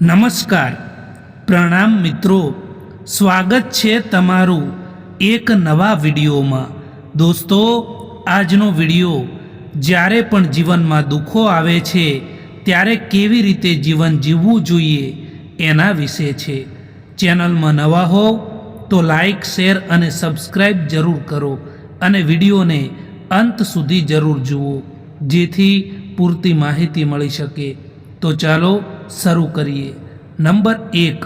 નમસ્કાર. પ્રણામ મિત્રો. સ્વાગત છે તમારું એક નવા વિડીયોમાં. દોસ્તો, આજનો વીડિયો જ્યારે પણ જીવનમાં દુઃખો આવે છે, ત્યારે કેવી રીતે જીવન જીવવું જોઈએ એના વિશે છે. ચેનલમાં નવા હોવ તો લાઈક, શેર અને સબસ્ક્રાઈબ જરૂર કરો અને વિડીયોને અંત સુધી જરૂર જુઓ, જેથી પૂરતી માહિતી મળી શકે. તો ચાલો શરૂ કરીએ. નંબર એક.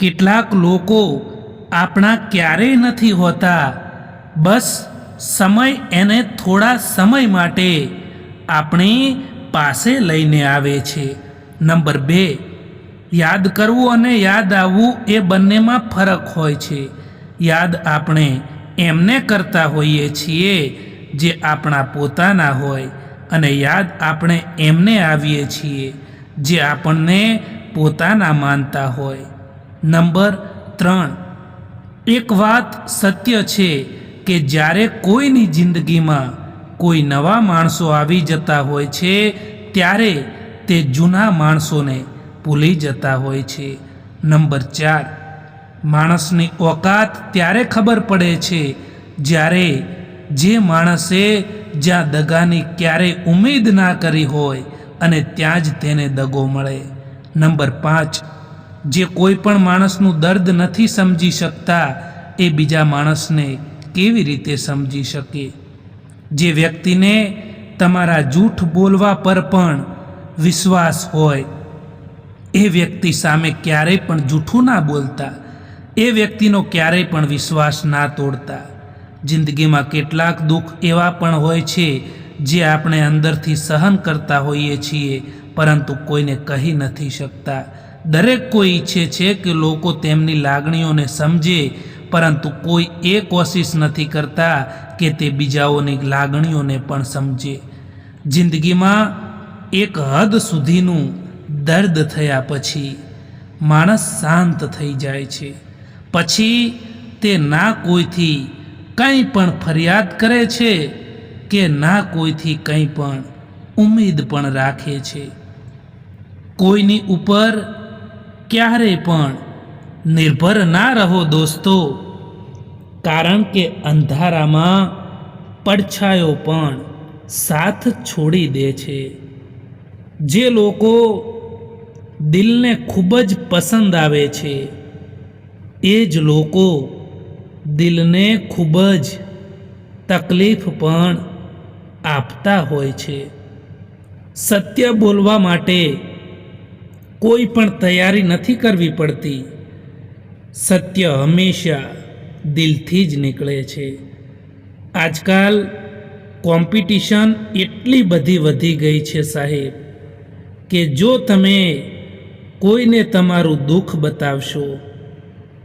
કેટલાક લોકો આપણા ક્યારેય નથી હોતા. બસ સમય એને થોડા સમય માટે આપણી પાસે લઈને આવે છે. નંબર બે. યાદ કરવું અને યાદ આવવું એ બંનેમાં ફરક હોય છે. યાદ આપણે એમને કરતા હોઈએ છીએ જે આપણા પોતાના હોય અને યાદ આપણે એમને આવીએ છીએ. જે આપણને પોતાના માનતા હોય. નંબર ત્રણ. એક વાત સત્ય છે કે જ્યારે કોઈની જિંદગીમાં કોઈ નવા માણસો આવી જતા હોય છે, ત્યારે તે જૂના માણસોને ભૂલી જતા હોય છે. નંબર ચાર. માણસની ઓકાત ત્યારે ખબર પડે છે જ્યારે જે માણસે જ્યાં દગાની ક્યારેય ઉમેદ ના કરી હોય અને ત્યાં જ તેને દગો મળે. નંબર પાંચ, જે કોઈ પણ માણસનું દર્દ નથી સમજી શકતા, એ બીજા માણસને કેવી રીતે સમજી શકે? જે વ્યક્તિને તમારા જૂઠ બોલવા પર પણ વિશ્વાસ હોય, એ વ્યક્તિ સામે ક્યારેય પણ જૂઠું ના બોલતા. એ વ્યક્તિનો ક્યારેય પણ વિશ્વાસ ના તોડતા. જિંદગીમાં કેટલાક દુઃખ એવા પણ હોય છે જે આપણે અંદરથી સહન કરતા હોઈએ છીએ, પરંતુ કોઈને કહી નથી શકતા. દરેક કોઈ ઈચ્છે છે કે લોકો તેમની લાગણીઓને સમજે, પરંતુ કોઈ એ કોશિશ નથી કરતા કે તે બીજાઓની લાગણીઓને પણ સમજે. જિંદગીમાં એક હદ સુધીનું દર્દ થયા પછી માણસ શાંત થઈ જાય છે. પછી તે ના કોઈથી કંઈ પણ ફરિયાદ કરે છે કે ના કોઈથી કંઈ પણ ઉમેદ પણ રાખે છે. કોઈની ઉપર ક્યારેય પણ નિર્ભર ના રહો દોસ્તો, કારણ કે અંધારામાં પડછાયો પણ સાથ છોડી દે છે. જે લોકો દિલને ખૂબ જ પસંદ આવે છે, એ જ લોકો દિલને ખૂબ જ તકલીફ પણ આપતા હોય છે. સત્ય બોલવા માટે કોઈ પણ તૈયારી નથી કરવી પડતી. સત્ય હંમેશા દિલથી જ નીકળે છે. આજકાલ કોમ્પિટિશન એટલી બધી વધી ગઈ છે સાહેબ કે જો તમે કોઈને તમારું દુઃખ બતાવશો,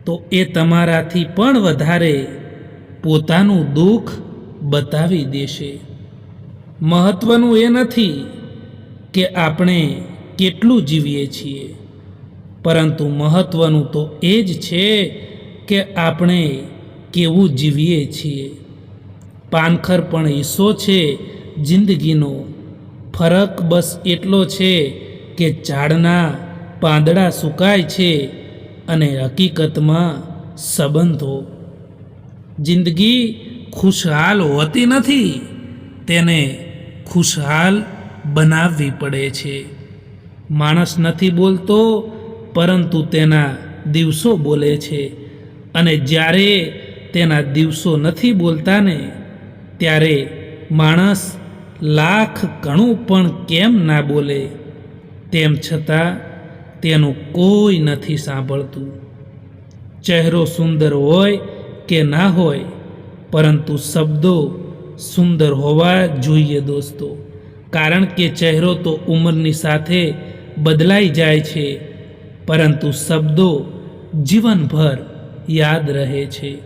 તો એ તમારાથી પણ વધારે પોતાનું દુઃખ બતાવી દેશે. મહત્વનું એ નથી કે આપણે કેટલું જીવીએ છીએ. પરંતુ મહત્વનું તો એ જ છે કે આપણે કેવું જીવીએ છીએ. પાનખર પણ હિસ્સો છે, જિંદગીનો. ફરક બસ એટલો છે કે ઝાડના પાંદડા સુકાય છે અને હકીકતમાં સંબંધો. જિંદગી ખુશહાલ હોતી નથી, તેને ખુશહાલ બનાવવી પડે છે. માણસ નથી બોલતો, પરંતુ તેના દિવસો બોલે છે. અને જ્યારે તેના દિવસો નથી બોલતા ને ત્યારે માણસ લાખ ઘણું પણ કેમ ના બોલે? તેમ છતાં તેનું કોઈ નથી સાંભળતું. ચહેરો સુંદર હોય કે ના હોય, પરંતુ શબ્દો સુંદર હોવા જોઈએ દોસ્તો. કારણ કે ચહેરો તો ઉંમરની સાથે બદલાઈ જાય છે, પરંતુ શબ્દો જીવનભર યાદ રહે છે.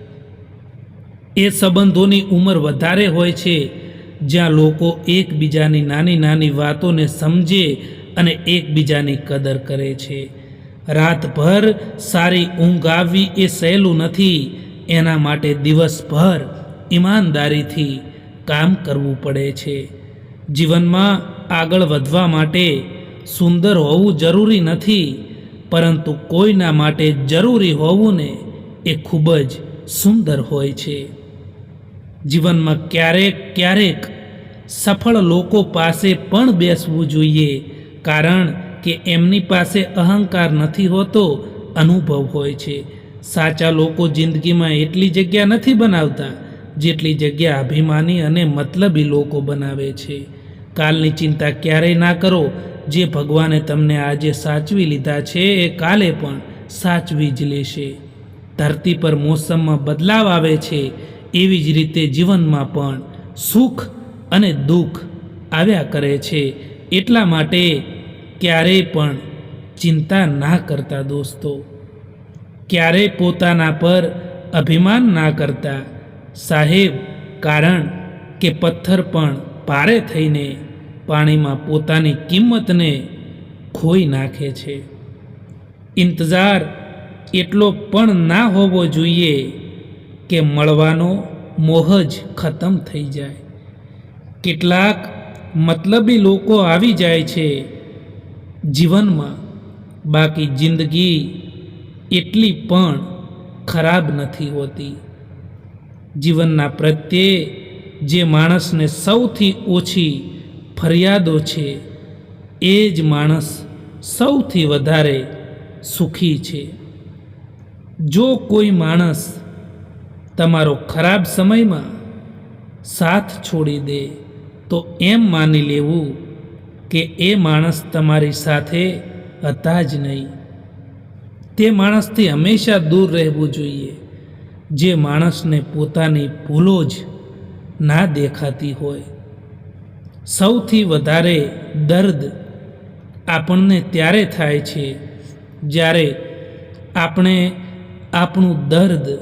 એ સંબંધોની ઉંમર વધારે હોય છે, જ્યાં લોકો એકબીજાની નાની નાની વાતોને સમજે અને એકબીજાની કદર કરે છે. રાતભર સારી ઊંઘ આવવી એ સહેલું નથી, એના માટે દિવસભર ઈમાનદારીથી કામ કરવું પડે છે. જીવનમાં આગળ વધવા માટે સુંદર હોવું જરૂરી નથી, પરંતુ કોઈના માટે જરૂરી હોવું ને એ ખૂબ જ સુંદર હોય છે. જીવનમાં ક્યારેક ક્યારેક સફળ લોકો પાસે પણ બેસવું જોઈએ, કારણ કે એમની પાસે અહંકાર નથી હોતો, અનુભવ હોય છે. સાચા લોકો જિંદગીમાં એટલી જગ્યા નથી બનાવતા જેટલી જગ્યા અભિમાની અને મતલબી લોકો બનાવે છે. કાલની ચિંતા ક્યારેય ના કરો. જે ભગવાને તમને આજે સાચવી લીધા છે એ કાલે પણ સાચવી જ લેશે. ધરતી પર મોસમમાં બદલાવ આવે છે. એવી જ રીતે જીવનમાં પણ સુખ અને દુઃખ આવ્યા કરે છે. એટલા માટે ક્યારેય પણ ચિંતા ના કરતા દોસ્તો. ક્યારેય પોતાના પર અભિમાન ના કરતા સાહેબ, કારણ કે પથ્થર પણ પારે થઈને પાણીમાં પોતાની કિંમતને ખોઈ નાખે છે. ઇંતજાર એટલો પણ ના હોવો જોઈએ કે મળવાનો મોહ જ ખતમ થઈ જાય. કેટલાક મતલબી લોકો આવી જાય છે જીવનમાં, બાકી જિંદગી એટલી પણ ખરાબ નથી હોતી. જીવનના પ્રત્યે જે માણસને સૌથી ઓછી ફરિયાદો છે, એ જ માણસ સૌથી વધારે સુખી છે. જો કોઈ માણસ તમારો ખરાબ સમયમાં સાથ છોડી દે, તો એમ માની લેવું કે એ માણસ તમારી સાથે હતા જ નહીં. તે માણસથી હંમેશા દૂર રહેવું જોઈએ. જે માણસને પોતાની ભૂલો જ ના દેખાતી હોય. સૌથી વધારે દર્દ આપણને ત્યારે થાય છે જ્યારે આપણે આપણું દર્દ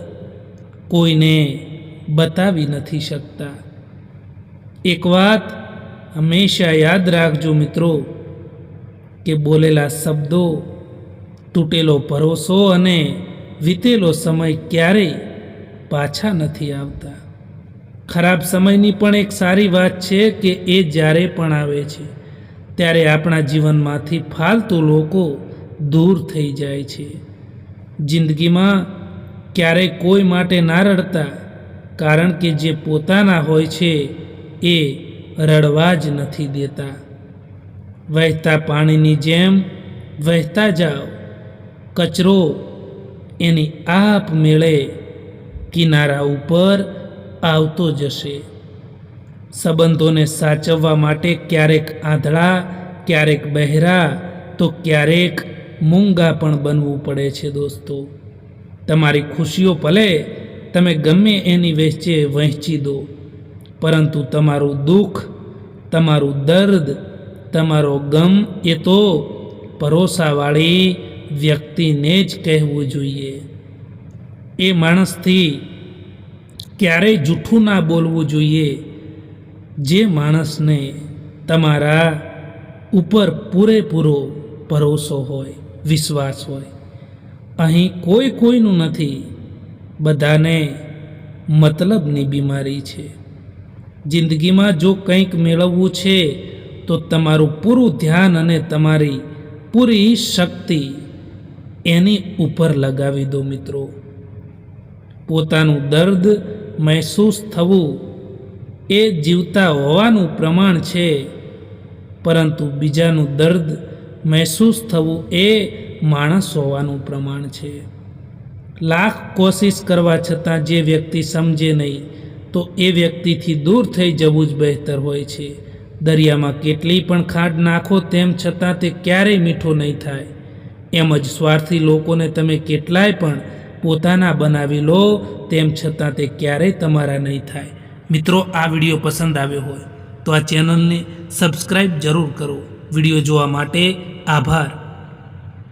કોઈને બતાવી નથી શકતા. એક વાત હંમેશા યાદ રાખજો મિત્રો, કે બોલેલા શબ્દો, તૂટેલો ભરોસો અને વીતેલો સમય ક્યારેય પાછા નથી આવતા. ખરાબ સમયની પણ એક સારી વાત છે કે એ જ્યારે પણ આવે છે, ત્યારે આપણા જીવનમાંથી ફાલતુ લોકો દૂર થઈ જાય છે. જિંદગીમાં ક્યારેય કોઈ માટે ના રડતા, કારણ કે જે પોતાના હોય છે એ રડવા જ નથી દેતા. વહેતા પાણીની જેમ વહેતા જાઓ, કચરો એની આપ મેળે કિનારા ઉપર આવતો જશે. સંબંધોને સાચવવા માટે ક્યારેક આંધળા, ક્યારેક બહેરા, તો ક્યારેક મૂંગા પણ બનવું પડે છે દોસ્તો. તમારી ખુશીઓ ભલે તમે ગમે એની વચ્ચે વહેંચી દો, પરંતુ તમારું દુઃખ, તમારું દર્દ, તમારો ગમ એ તો ભરોસાવાળી વ્યક્તિને જ કહેવું જોઈએ. એ માણસથી ક્યારેય જૂઠું ના બોલવું જોઈએ. જે માણસને તમારા ઉપર પૂરેપૂરો ભરોસો હોય, વિશ્વાસ હોય, અહીં કોઈ કોઈનું નથી. બધાને મતલબની બીમારી છે. જિંદગીમાં જો કંઈક મેળવવું છે, તો તમારું પૂરું ધ્યાન અને તમારી પૂરી શક્તિ એની ઉપર લગાવી દો મિત્રો. પોતાનું દર્દ મહેસૂસ થવું એ જીવતા હોવાનું પ્રમાણ છે. પરંતુ બીજાનું દર્દ મહેસૂસ થવું એ માણસ હોવાનું પ્રમાણ છે. લાખ કોશિશ કરવા છતાં જે વ્યક્તિ સમજે નહીં, તો એ વ્યક્તિથી દૂર થઈ જવું જ બહેતર હોય છે. દરિયામાં કેટલી પણ ખાંડ નાખો તેમ છતાં તે ક્યારેય મીઠો નહીં થાય. એમ જ સ્વાર્થી લોકોને તમે કેટલાય પણ પોતાના બનાવી લો, તેમ છતાં તે ક્યારેય તમારા નહીં થાય. મિત્રો, આ વીડિયો પસંદ આવ્યો હોય તો આ ચેનલને સબસ્ક્રાઈબ જરૂર કરો. વીડિયો જોવા માટે આભાર.